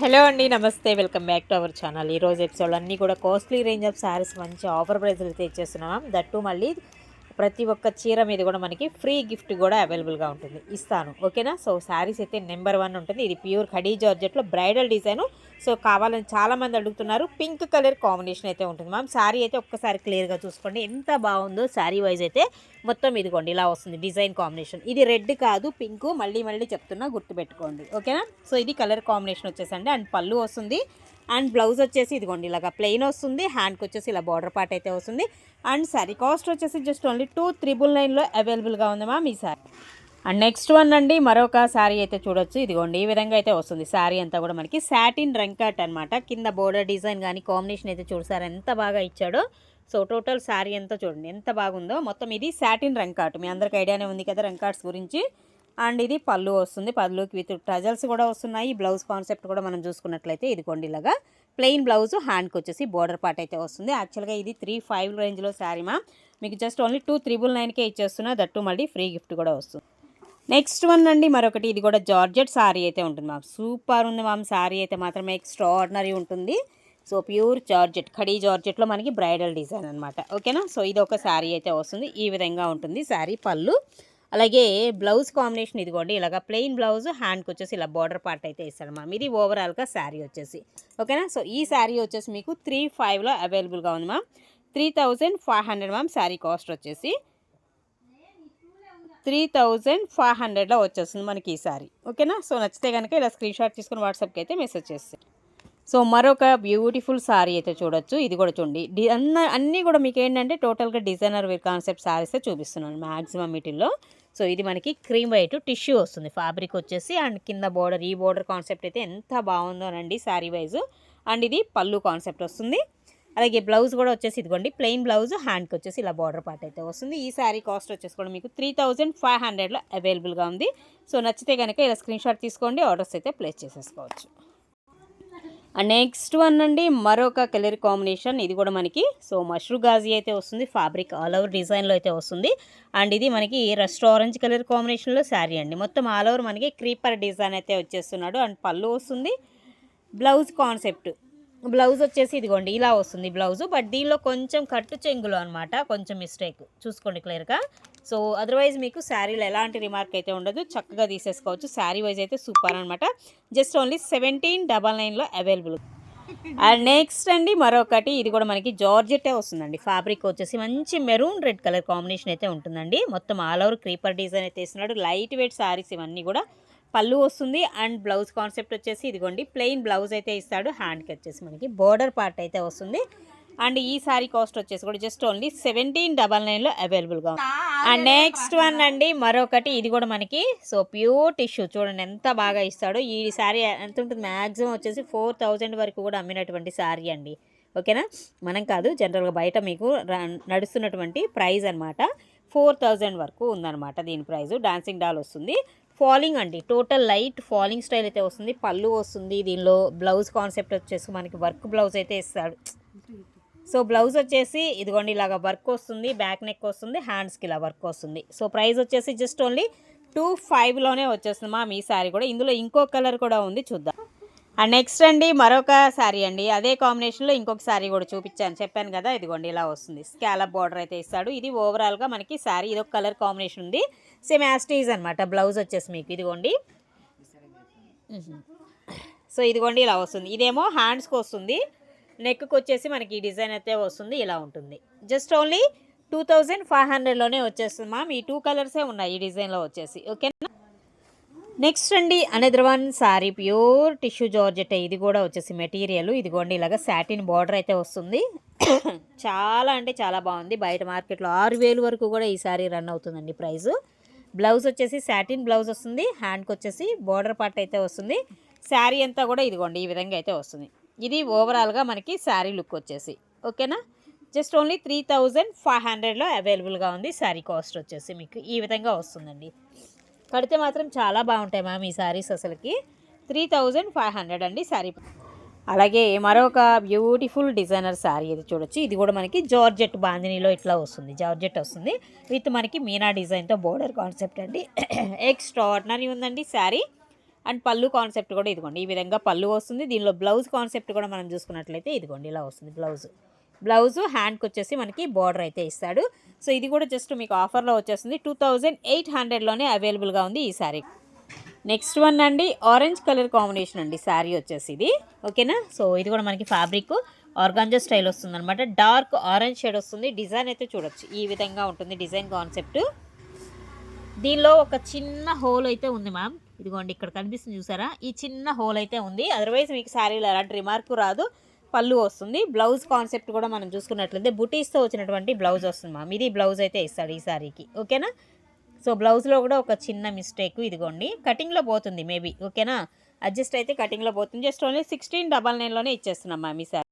Hello అండి నమస్తే. Welcome back to our channel. ఈ రోజు ఎపిసోడ్ అన్నీ కూడా కాస్ట్లీ రేంజ్ ఆఫ్ శారీస్ మంచి ఆఫర్ ప్రైస్లు అయితే ఇచ్చేస్తున్నాం దట్టు మళ్ళీ ప్రతి ఒక్క చీర మీద కూడా మనకి ఫ్రీ గిఫ్ట్ కూడా అవైలబుల్గా ఉంటుంది. ఇస్తాను. ఓకేనా? సో శారీస్ అయితే నెంబర్ వన్ ఉంటుంది. ఇది ప్యూర్ ఖడీ జార్జెట్లో బ్రైడల్ డిజైన్. సో కావాలని చాలామంది అడుగుతున్నారు. పింక్ కలర్ కాంబినేషన్ అయితే ఉంటుంది. మ్యామ్ శారీ అయితే ఒక్కసారి క్లియర్గా చూసుకోండి. ఎంత బాగుందో శారీ వైజ్ అయితే మొత్తం ఇదిగోండి ఇలా వస్తుంది డిజైన్ కాంబినేషన్. ఇది రెడ్ కాదు పింక్. మళ్ళీ మళ్ళీ చెప్తున్నా గుర్తుపెట్టుకోండి. ఓకేనా? సో ఇది కలర్ కాంబినేషన్ వచ్చేసండి. అండ్ పళ్ళు వస్తుంది. అండ్ బ్లౌజ్ వచ్చేసి ఇదిగోండి ఇలాగా ప్లెయిన్ వస్తుంది. హ్యాండ్కి వచ్చేసి ఇలా బార్డర్ పార్ట్ అయితే వస్తుంది. అండ్ సారీ కాస్ట్ వచ్చేసి జస్ట్ ఓన్లీ టూ త్రిబుల్ నైన్లో అవైలబుల్గా ఉంది మ్యామ్ ఈ సారీ అండ్ నెక్స్ట్ వన్ అండి మరొక శారీ అయితే చూడొచ్చు. ఇదిగోండి ఈ విధంగా అయితే వస్తుంది శారీ అంతా కూడా మనకి. సాటిన్ రంకట్ అనమాట కింద బోర్డర్ డిజైన్ కానీ కాంబినేషన్ అయితే చూడు ఎంత బాగా ఇచ్చాడో. సో టోటల్ శారీ అంతా చూడండి ఎంత బాగుందో. మొత్తం ఇది సాటిన్ రంకాట్ మీ అందరికి ఐడియానే ఉంది కదా రంకాట్స్ గురించి. అండ్ ఇది పళ్ళు వస్తుంది. పళ్ళుకి విత్ టజల్స్ కూడా వస్తున్నాయి. బ్లౌజ్ కాన్సెప్ట్ కూడా మనం చూసుకున్నట్లయితే ఇదిగోండి ఇలాగా. ప్లెయిన్ బ్లౌజ్ హ్యాండ్కి వచ్చేసి బోర్డర్ పార్ట్ అయితే వస్తుంది. యాక్చువల్గా ఇది త్రీ ఫైవ్ రేంజ్లో శారీ మా మీకు జస్ట్ ఓన్లీ టూ త్రిబుల్ నైన్కే ఇచ్చేస్తున్నా. దట్టు మళ్ళీ ఫ్రీ గిఫ్ట్ కూడా వస్తుంది. నెక్స్ట్ వన్ అండి. మరొకటి ఇది కూడా జార్జెట్ శారీ అయితే ఉంటుంది మ్యామ్. సూపర్ ఉంది మ్యామ్. శారీ అయితే మాత్రమే ఎక్స్ట్రాడినరీ ఉంటుంది. సో ప్యూర్ జార్జెట్ ఖడీ జార్జెట్లో మనకి బ్రైడల్ డిజైన్ అనమాట ఓకేనా? సో ఇది ఒక శారీ అయితే వస్తుంది. ఈ విధంగా ఉంటుంది. శారీ పళ్ళు. అలాగే బ్లౌజ్ కాంబినేషన్ ఇదిగోండి ఇలాగ ప్లెయిన్ బ్లౌజ్ హ్యాండ్కి వచ్చేసి ఇలా బార్డర్ పార్ట్ అయితే ఇస్తాడు మ్యామ్ ఇది ఓవరాల్గా శారీ వచ్చేసి. ఓకేనా? సో ఈ శారీ వచ్చేసి మీకు త్రీ ఫైవ్లో అవైలబుల్గా ఉంది ma'am. Three thousand five hundred ma'am sari cost వచ్చేసి. త్రీ థౌజండ్ ఫైవ్ హండ్రెడ్లో వచ్చేస్తుంది మనకి ఈ సారీ ఓకేనా? సో నచ్చితే కనుక ఇలా స్క్రీన్ షాట్ తీసుకుని వాట్సాప్కి అయితే మెసేజ్ చేస్తాను సో మరొక బ్యూటిఫుల్ సారీ అయితే చూడొచ్చు. ఇది కూడా చూడండి. డి అన్న అన్నీ కూడా మీకు ఏంటంటే టోటల్గా డిజైనర్ వేర్ కాన్సెప్ట్ శారీస్ చూపిస్తున్నాను మ్యాక్సిమం వీటిల్లో. సో ఇది మనకి క్రీమ్ వైట్ టిష్యూ వస్తుంది. ఫ్యాబ్రిక్ వచ్చేసి అండ్ కింద బోర్డర్ ఈ బోర్డర్ కాన్సెప్ట్ అయితే ఎంత బాగుందోనండి శారీ వైజ్ అండ్ ఇది పళ్ళు కాన్సెప్ట్ వస్తుంది. అలాగే బ్లౌజ్ కూడా వచ్చేసి ఇదిగోండి ప్లెయిన్ బ్లౌజ్ హ్యాండ్కి వచ్చేసి ఇలా బార్డర్ పార్ట్ అయితే వస్తుంది. ఈ శారీ కాస్ట్ వచ్చేసి కూడా మీకు త్రీ థౌజండ్ ఫైవ్ హండ్రెడ్లో అవైలబుల్గా ఉంది. సో నచ్చితే కనుక ఇలా స్క్రీన్ షాట్ తీసుకోండి ఆర్డర్స్ అయితే ప్లేస్ చేసేసుకోవచ్చు. నెక్స్ట్ వన్ అండి మరొక కలర్ కాంబినేషన్ ఇది కూడా మనకి సో మష్రూ గాజీ అయితే వస్తుంది ఫ్యాబ్రిక్ ఆల్ ఓవర్ డిజైన్లో అయితే వస్తుంది. అండ్ ఇది మనకి రెస్ట్ ఆరెంజ్ కలర్ కాంబినేషన్లో శారీ అండి. మొత్తం ఆల్ ఓవర్ మనకి క్రీపర్ డిజైన్ అయితే వచ్చేస్తున్నాడు. అండ్ పళ్ళు వస్తుంది బ్లౌజ్ కాన్సెప్ట్ బ్లౌజ్ వచ్చేసి ఇదిగోండి ఇలా వస్తుంది బ్లౌజ్ బట్ దీనిలో కొంచెం కట్టు చెంగులు అనమాట కొంచెం మిస్టేక్ చూసుకోండి క్లియర్గా సో అదర్వైజ్ మీకు శారీలో ఎలాంటి రిమార్క్ అయితే ఉండదు చక్కగా తీసేసుకోవచ్చు. శారీ వైజ్ అయితే సూపర్ అనమాట జస్ట్ ఓన్లీ సెవెంటీన్ డబల్ నైన్లో అవైలబుల్ అండ్ నెక్స్ట్ అండి మరొకటి. ఇది కూడా మనకి జార్జెట్టే వస్తుందండి. ఫ్యాబ్రిక్ వచ్చేసి మంచి మెరూన్ రెడ్ కలర్ కాంబినేషన్ అయితే ఉంటుందండి. మొత్తం ఆల్ ఓవర్ క్రీపర్ డిజైన్ అయితే ఇస్తున్నాడు. లైట్ వెయిట్ శారీస్ ఇవన్నీ కూడా పళ్ళు వస్తుంది. అండ్ బ్లౌజ్ కాన్సెప్ట్ వచ్చేసి ఇదిగోండి ప్లెయిన్ బ్లౌజ్ అయితే ఇస్తాడు. హ్యాండ్కి వచ్చేసి మనకి బోర్డర్ పార్ట్ అయితే వస్తుంది. అండ్ ఈ సారీ కాస్ట్ వచ్చేసి కూడా జస్ట్ ఓన్లీ సెవెంటీన్ డబల్ నైన్లో అవైలబుల్గా ఉంది. అండ్ నెక్స్ట్ వన్ అండి మరొకటి. ఇది కూడా మనకి సో ప్యూర్ టిష్యూ చూడండి ఎంత బాగా ఇస్తాడో. ఈ శారీ ఎంత ఉంటుంది? మ్యాక్సిమం వచ్చేసి ఫోర్ థౌజండ్ వరకు కూడా అమ్మినటువంటి శారీ అండి. ఓకేనా మనం కాదు జనరల్గా బయట మీకు నడుస్తున్నటువంటి ప్రైస్ అనమాట ఫోర్ థౌజండ్ వరకు ఉందన్నమాట దీని ప్రైస్ డాన్సింగ్ డాల్ వస్తుంది. ఫాలింగ్ అండి. టోటల్ లైట్ ఫాలింగ్ స్టైల్ అయితే వస్తుంది. పళ్ళు వస్తుంది దీనిలో. బ్లౌజ్ కాన్సెప్ట్ వచ్చేసి మనకి వర్క్ బ్లౌజ్ అయితే ఇస్తాడు. సో బ్లౌజ్ వచ్చేసి ఇదిగోండి ఇలాగ వర్క్ వస్తుంది బ్యాక్ నెక్ వస్తుంది హ్యాండ్స్కి ఇలా వర్క్ వస్తుంది. సో ప్రైస్ వచ్చేసి జస్ట్ ఓన్లీ టూ ఫైవ్లోనే వచ్చేస్తుంది మా మీ శారీ కూడా. ఇందులో ఇంకో కలర్ కూడా ఉంది చూద్దాం. అండ్ నెక్స్ట్ అండి మరొక శారీ అండి. అదే కాంబినేషన్లో ఇంకొక శారీ కూడా చూపించాను చెప్పాను కదా ఇదిగోండి ఇలా వస్తుంది. స్కాలప్ బార్డర్ అయితే ఇస్తాడు. ఇది ఓవరాల్గా మనకి శారీ ఇది ఒక కలర్ కాంబినేషన్ ఉంది. సేమ్ యాస్టీజ్ అనమాట బ్లౌజ్ వచ్చేసి మీకు ఇదిగోండి. సో ఇదిగోండి ఇలా వస్తుంది. ఇదేమో హ్యాండ్స్కి వస్తుంది. నెక్కి వచ్చేసి మనకి ఈ డిజైన్ అయితే వస్తుంది ఇలా ఉంటుంది. Just only two thousand five హండ్రెడ్లోనే వచ్చేస్తుంది మ్యామ్. ఈ టూ కలర్సే ఉన్నాయి ఈ డిజైన్లో వచ్చేసి ఓకేనా? నెక్స్ట్ అండి another one sari pure tissue georgette. ఇది కూడా వచ్చేసి మెటీరియల్. ఇదిగోండి ఇలాగ సాటిన్ బార్డర్ అయితే వస్తుంది. చాలా అంటే చాలా బాగుంది. బయట మార్కెట్లో ఆరు వేలు వరకు కూడా ఈ సారీ రన్ అవుతుందండి ప్రైస్ బ్లౌజ్ వచ్చేసి సాటిన్ బ్లౌజ్ వస్తుంది. హ్యాండ్కి వచ్చేసి బార్డర్ పార్ట్ అయితే వస్తుంది. శారీ అంతా కూడా ఇదిగోండి ఈ విధంగా అయితే వస్తుంది. ఇది ఓవరాల్గా మనకి శారీ లుక్ వచ్చేసి. ఓకేనా? Just only three thousand five హండ్రెడ్లో అవైలబుల్గా ఉంది. శారీ కాస్ట్ వచ్చేసి మీకు ఈ విధంగా వస్తుందండి. కడితే మాత్రం చాలా బాగుంటాయి మ్యామ్ ఈ శారీస్ అసలుకి. త్రీ థౌజండ్ ఫైవ్ హండ్రెడ్ అండి శారీ. అలాగే మరొక బ్యూటిఫుల్ డిజైనర్ శారీ ఇది చూడొచ్చు. ఇది కూడా మనకి జార్జెట్ బాందినీలో ఇట్లా వస్తుంది. జార్జెట్ వస్తుంది. విత్ మనకి మీనా డిజైన్తో బోర్డర్ కాన్సెప్ట్ అండి. ఎక్స్ట్రాడినరీ ఉందండి శారీ. అండ్ పళ్ళు కాన్సెప్ట్ కూడా ఇదిగోండి. ఈ విధంగా పళ్ళు వస్తుంది. దీనిలో బ్లౌజ్ కాన్సెప్ట్ కూడా మనం చూసుకున్నట్లయితే ఇదిగోండి ఇలా వస్తుంది బ్లౌజ్. బ్లౌజ్ హ్యాండ్కి వచ్చేసి మనకి బార్డర్ అయితే ఇస్తాడు. సో ఇది కూడా జస్ట్ మీకు ఆఫర్లో వచ్చేస్తుంది. టూ థౌజండ్ ఎయిట్ హండ్రెడ్లోనే అవైలబుల్గా ఉంది ఈ శారీ. నెక్స్ట్ వన్ అండి ఆరెంజ్ కలర్ కాంబినేషన్ అండి. శారీ వచ్చేసి ఇది. ఓకేనా? సో ఇది కూడా మనకి ఫ్యాబ్రిక్ ఆర్గాంజా స్టైల్ వస్తుంది అనమాట డార్క్ ఆరెంజ్ షేడ్ వస్తుంది. డిజైన్ అయితే చూడొచ్చు. ఈ విధంగా ఉంటుంది డిజైన్ కాన్సెప్ట్. దీనిలో ఒక చిన్న హోల్ అయితే ఉంది మ్యామ్ ఇదిగోండి ఇక్కడ కనిపిస్తుంది చూసారా? ఈ చిన్న హోల్ అయితే ఉంది. అదర్వైజ్ మీకు శారీలో ఎలాంటి రిమార్క్ రాదు. పళ్ళు వస్తుంది. బ్లౌజ్ కాన్సెప్ట్ కూడా మనం చూసుకున్నట్లయితే బుటీస్తో వచ్చినటువంటి బ్లౌజ్ వస్తుంది మ్యామ్ ఇది బ్లౌజ్ అయితే ఇస్తాడు ఈ శారీకి ఓకేనా? సో బ్లౌజ్లో కూడా ఒక చిన్న మిస్టేక్ ఇదిగోండి. కటింగ్లో పోతుంది మేబీ ఓకేనా? అడ్జస్ట్ అయితే కటింగ్లో పోతుంది. జస్ట్ ఓన్లీ సిక్స్టీన్ డబల్ నైన్లోనే ఇచ్చేస్తున్నాం మ్యామ్ ఈ శారీ